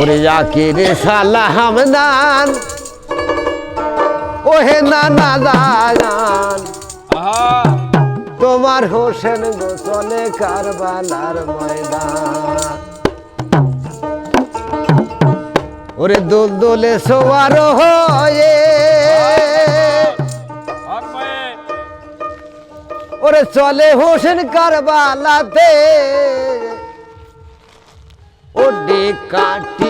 ওরে জাকির সালাহ হামদান। ওহে নানা আহা। তোমার হোসেন গোসলে কারবালার ময়দান। ওরে দোল দোলে সোয়ার হয়ে। ওরে চলে হোসেন কারবালাতে। ও ডে কাটিয়া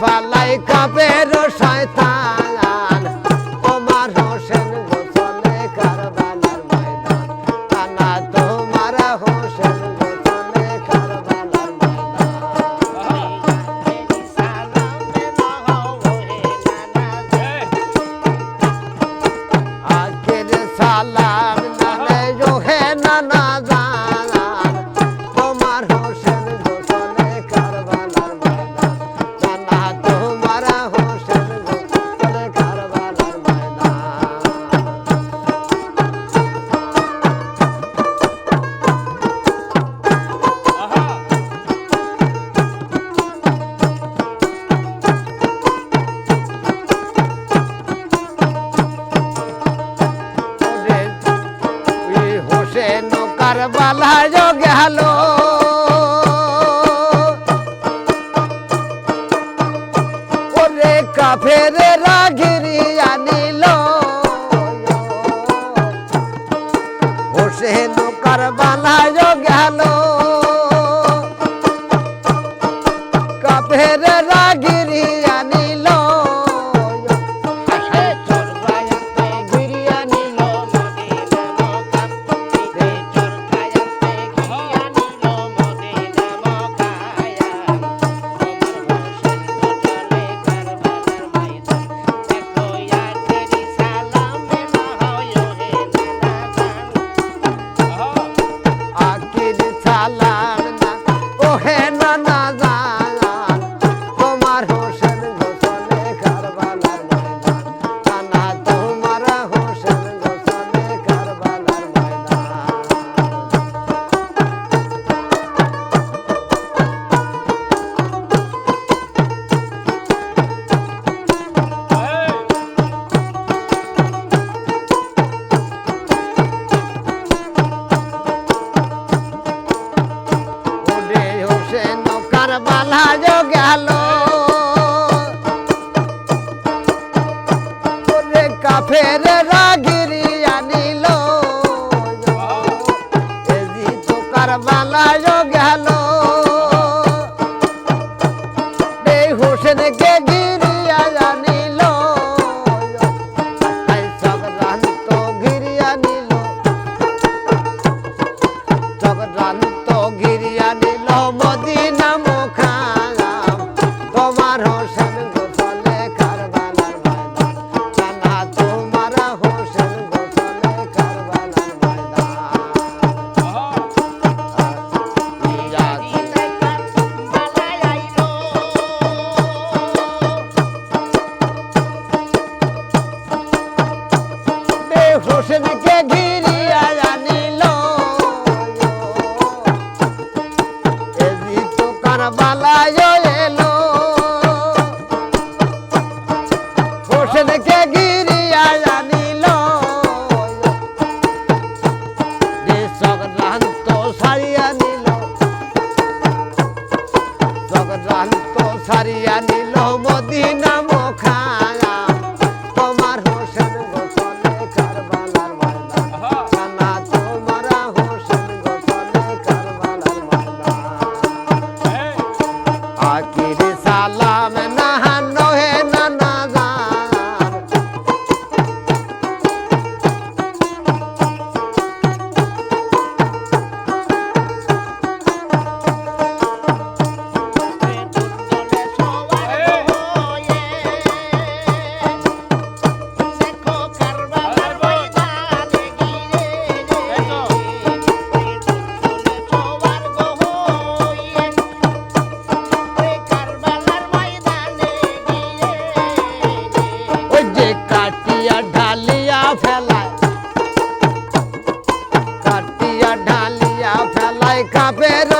ফেলায় কাপের শয়তান। তোমার হোসেন গোসলে কারবালার ময়দান। কানা তোমার হোসেন গোসলে কারবালার ময়দান। আজকের সালাম নামে জোহে নানা গেল ওরে কাফের রাগিরি আনিল। ও সে কারবালা গেল কারবালা গেল। কাফের রাগিরি আনিল। এজি তো গেল। এই গিরিয়া জানিল সংক্রান্ত গিরিয়া নিল সংক্রান্ত গিরিয়া নিল মদিনা পাখির কাপের শয়তান